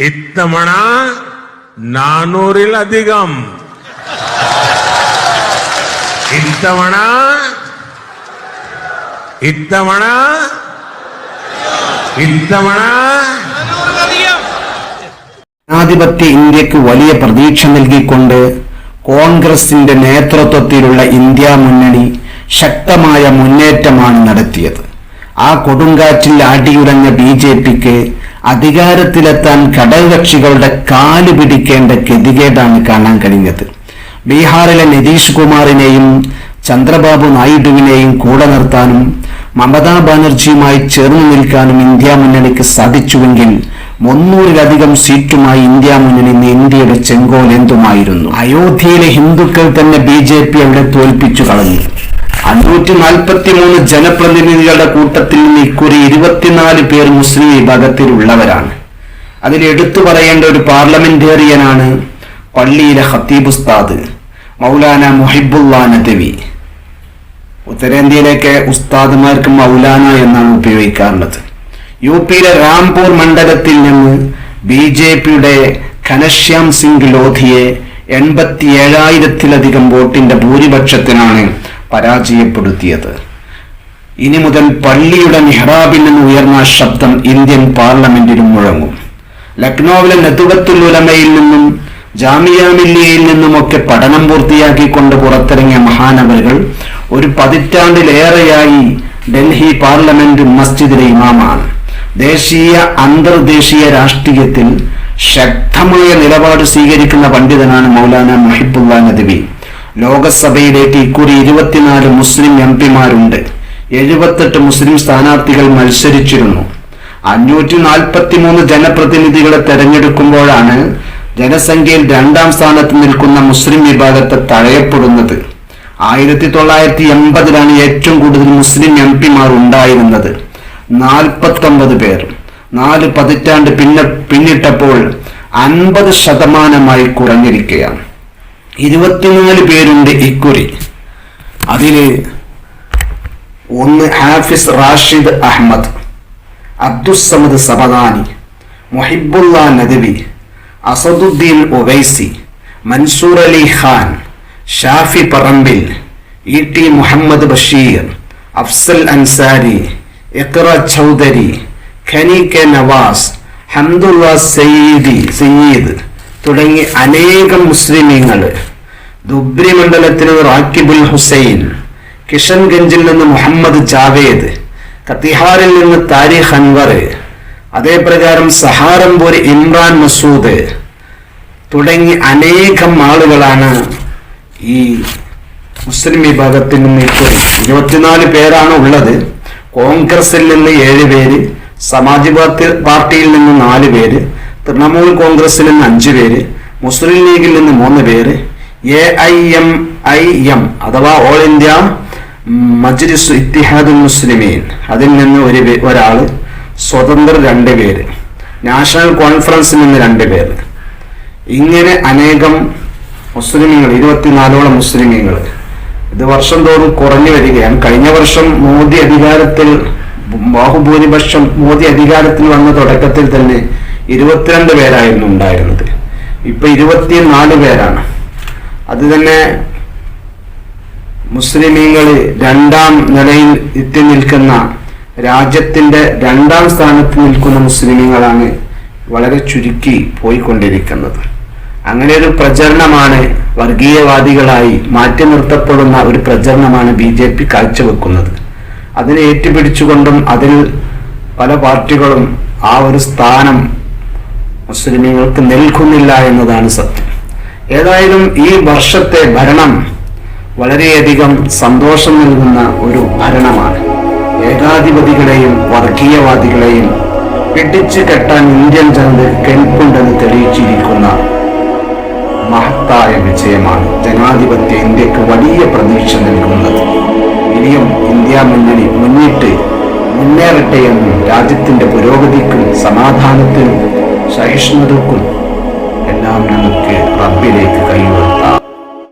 ഇത്തവണ നാനൂറിലധികം. ഇത്തവണ ഇത്തവണ ഇത്തവണ. ജനാധിപത്യ ഇന്ത്യയ്ക്ക് വലിയ പ്രതീക്ഷ നൽകിക്കൊണ്ട് കോൺഗ്രസിന്റെ നേതൃത്വത്തിലുള്ള ഇന്ത്യ മുന്നണി ശക്തമായ മുന്നേറ്റമാണ് നടത്തിയത്. ആ കൊടുങ്കാറ്റിൽ ആടിയുറഞ്ഞ ബി ജെ പിക്ക് അധികാരത്തിലെത്താൻ ഘടകകക്ഷികളുടെ കാൽ പിടിക്കേണ്ട ഗതികേടാണ് കാണാൻ കഴിഞ്ഞത്. ബീഹാറിലെ നിതീഷ് കുമാറിനെയും ചന്ദ്രബാബു നായിഡുവിനെയും കൂടെ നിർത്താനും മമതാ ബാനർജിയുമായി ചേർന്ന് നിൽക്കാനും ഇന്ത്യ മുന്നണിക്ക് സാധിച്ചുവെങ്കിൽ മുന്നൂറിലധികം സീറ്റുമായി ഇന്ത്യ മുന്നണി ഇന്ത്യയുടെ ചെങ്കോൽ എന്തുമായിരുന്നു? അയോധ്യയിലെ ഹിന്ദുക്കൾ തന്നെ ബി ജെ പി അവിടെ തോൽപ്പിച്ചു കളഞ്ഞു. അഞ്ഞൂറ്റി നാൽപ്പത്തി മൂന്ന് ജനപ്രതിനിധികളുടെ കൂട്ടത്തിൽ നിന്ന് ഇക്കുറി ഇരുപത്തിനാല് പേർ മുസ്ലിം വിഭാഗത്തിലുള്ളവരാണ്. അതിൽ എടുത്തു പറയേണ്ട ഒരു പാർലമെന്റേറിയനാണ് പള്ളിയിലെ ഖത്തീബ് ഉസ്താദ് മൗലാന മുഹിബുല്ലാ നദവി. ഉത്തരേന്ത്യയിലേക്ക് ഉസ്താദുമാർക്ക് മൗലാന എന്നാണ് ഉപയോഗിക്കാറുള്ളത്. യു പിയിലെ രാംപൂർ മണ്ഡലത്തിൽ നിന്ന് ബി ജെ പിയുടെ ഘനശ്യാം സിംഗ് ലോധിയെ എൺപത്തി ഏഴായിരത്തിലധികം വോട്ടിന്റെ ഭൂരിപക്ഷത്തിനാണ് പരാജയപ്പെടുത്തിയത്. ഇനി മുതൽ പള്ളിയുടെ മെഹ്റാബിൽ നിന്ന് ഉയർന്ന ശബ്ദം ഇന്ത്യൻ പാർലമെന്റിലും മുഴങ്ങും. ലക്നൌവിലെ നെതുവത്തുൽ ഉലമയിൽ നിന്നും ജാമിയ മില്ലിയയിൽ നിന്നുമൊക്കെ പഠനം പൂർത്തിയാക്കിക്കൊണ്ട് പുറത്തിറങ്ങിയ മഹാനവരുകൾ ഒരു പതിറ്റാണ്ടിലേറെയായി ഡൽഹി പാർലമെന്റ് മസ്ജിദിലെ ഇമാമാണ്. ദേശീയ അന്തർദേശീയ രാഷ്ട്രീയത്തിൽ ശക്തമായ നിലപാട് സ്വീകരിക്കുന്ന പണ്ഡിതനാണ് മൗലാന മഹിബുല്ല നദവി. ലോകസഭയിലേക്ക് ഇക്കുറി ഇരുപത്തിനാല് മുസ്ലിം എം പിമാരുണ്ട്. എഴുപത്തെട്ട് മുസ്ലിം സ്ഥാനാർത്ഥികൾ മത്സരിച്ചിരുന്നു. അഞ്ഞൂറ്റി നാൽപ്പത്തി മൂന്ന് ജനപ്രതിനിധികളെ തെരഞ്ഞെടുക്കുമ്പോഴാണ് ജനസംഖ്യയിൽ രണ്ടാം സ്ഥാനത്ത് നിൽക്കുന്ന മുസ്ലിം വിഭാഗത്തെ തഴയപ്പെടുന്നത്. ആയിരത്തി തൊള്ളായിരത്തി എൺപതിലാണ് ഏറ്റവും കൂടുതൽ മുസ്ലിം എം പിമാർ ഉണ്ടായിരുന്നത്. നാൽപ്പത്തൊമ്പത് പേർ. നാല് പതിറ്റാണ്ട് പിന്നെ പിന്നിട്ടപ്പോൾ അൻപത് ശതമാനമായി കുറഞ്ഞിരിക്കുകയാണ്. ഇരുപത്തിനാല് പേരുണ്ട് ഇക്കുറി. അതിൽ ഒന്ന് Hafiz Rashid Ahmed Abdussamad Samadani Muhibullah Nadvi Asaduddin Owaisi Mansoor Ali Khan Shafi Parambil E T Muhammad Basheer Afzal Ansari Iqra Choudhary Ghani K Navas Hamdullah സയ്യിദി Sayeed. തുടങ്ങി അനേകം മുസ്ലിമീങ്ങൾ. ദുബ്രി മണ്ഡലത്തിൽ റാക്കിബുൽ ഹുസൈൻ കിഷൻഗഞ്ചിൽ നിന്ന് മുഹമ്മദ് ജാവേദ് കത്തിഹാറിൽ നിന്ന് താരിഖ് അൻവർ അതേപ്രകാരം സഹാറംപൂർ ഇമ്രാൻ മസൂദ് തുടങ്ങി അനേകം ആളുകളാണ് ഈ മുസ്ലിം വിഭാഗത്തിൽ നിന്ന് ഇപ്പോൾ ഇരുപത്തിനാല് പേരാണ് ഉള്ളത്. കോൺഗ്രസിൽ നിന്ന് ഏഴ് പേര് സമാജ്വാദി പാർട്ടിയിൽ നിന്ന് നാല് പേര് തൃണമൂൽ കോൺഗ്രസിൽ നിന്ന് അഞ്ച് പേര് മുസ്ലിം ലീഗിൽ നിന്ന് മൂന്ന് പേര് A I M I M അഥവാ ഓൾ ഇന്ത്യ മജ്ലിസ് ഇത്തിഹാദുൽ മുസ്ലിമീൻ. അതിൽ നിന്ന് ഒരു ഒരാൾ സ്വതന്ത്ര രണ്ട് പേര് നാഷണൽ കോൺഫറൻസിൽ നിന്ന് രണ്ട് പേര്. ഇങ്ങനെ അനേകം മുസ്ലിമീങ്ങൾ ഇരുപത്തിനാലോളം മുസ്ലിമീങ്ങൾ ഇത് വർഷം തോറും കുറഞ്ഞു വരികയാണ്. കഴിഞ്ഞ വർഷം മോദി അധികാരത്തിൽ ബാഹുഭൂരിപക്ഷം മോദി അധികാരത്തിൽ വന്ന തുടക്കത്തിൽ തന്നെ ഇരുപത്തിരണ്ട് പേരായിരുന്നു ഉണ്ടായിരുന്നത്. ഇപ്പൊ ഇരുപത്തിനാല് പേരാണ്. അത് തന്നെ മുസ്ലിമീങ്ങൾ രണ്ടാം നിലയിൽ എത്തി നിൽക്കുന്ന രാജ്യത്തിന്റെ രണ്ടാം സ്ഥാനത്ത് നിൽക്കുന്ന മുസ്ലിമീങ്ങളാണ് വളരെ ചുരുക്കി പോയിക്കൊണ്ടിരിക്കുന്നത്. അങ്ങനെ ഒരു പ്രചരണമാണ് വർഗീയവാദികളായി മാറ്റി നിർത്തപ്പെടുന്ന ഒരു പ്രചരണമാണ് ബി ജെ പി കാഴ്ചവെക്കുന്നത്. അതിനെ ഏറ്റുപിടിച്ചുകൊണ്ടും അതിൽ പല പാർട്ടികളും ആ ഒരു സ്ഥാനം മുസ്ലിമീങ്ങൾക്ക് നൽകുന്നില്ല എന്നതാണ് സത്യം. ഏതായാലും ഈ വർഷത്തെ ഭരണം വളരെയധികം സന്തോഷം നൽകുന്ന ഒരു ഭരണമാണ്. ഏകാധിപതികളെയും വർഗീയവാദികളെയും പിടിച്ചു കെട്ടാൻ ഇന്ത്യൻ ജനത കെൽപ്പുണ്ടെന്ന് തെളിയിച്ചിരിക്കുന്ന മഹത്തായ വിജയമാണ് ജനാധിപത്യ ഇന്ത്യയ്ക്ക് വലിയ പ്രതീക്ഷ നൽകുന്നത്. ഇനിയും ഇന്ത്യ മുന്നണി മുന്നിട്ട് മുന്നേറട്ടെ എന്നും രാജ്യത്തിന്റെ പുരോഗതിക്കും സമാധാനത്തിനും സഹിഷ്ണുതക്കും എല്ലാം നമുക്ക് റബ്ബിലേക്ക് കൈവർത്താം